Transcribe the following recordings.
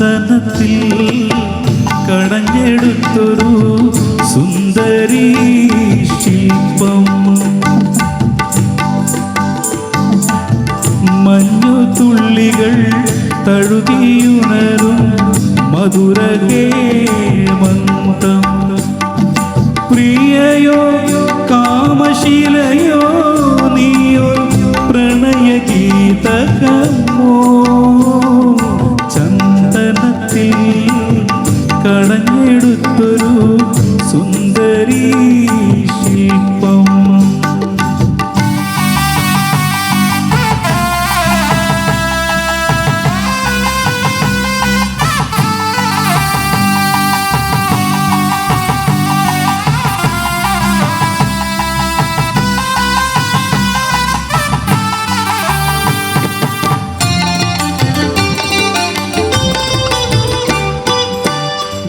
ചന്ദനത്തിൽ കടഞ്ഞെടുത്തൊരു സുന്ദരി ശില്പം. മഞ്ഞു തുള്ളികൾ തഴുകിയുണരും മധുരഹേമന്തം പ്രിയയോ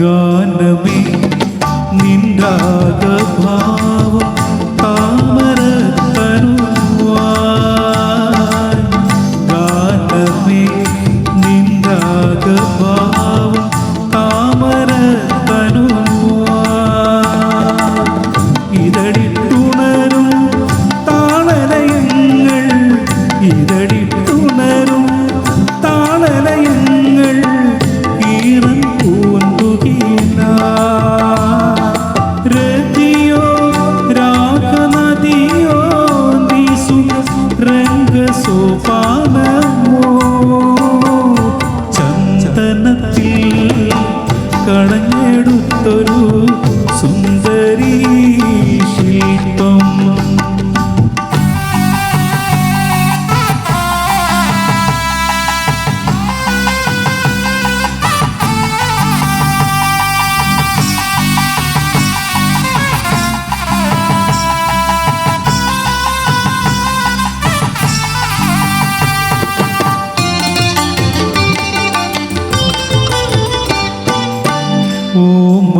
ഗാനമേ നിൻരാഗഭാവം সোপানা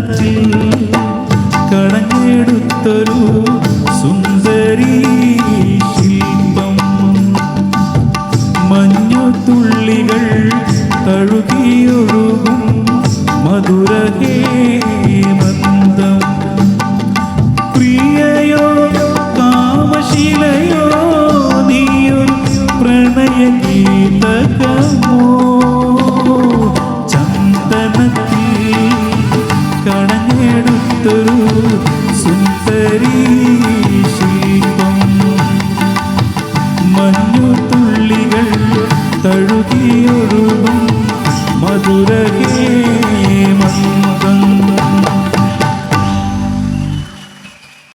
മനത്തിൽ കടഞ്ഞെടുത്തൊരു സുന്ദരി ശില്പം. മഞ്ഞുതുള്ളികൾ കഴുകിയൊഴുകും മധുരഹേ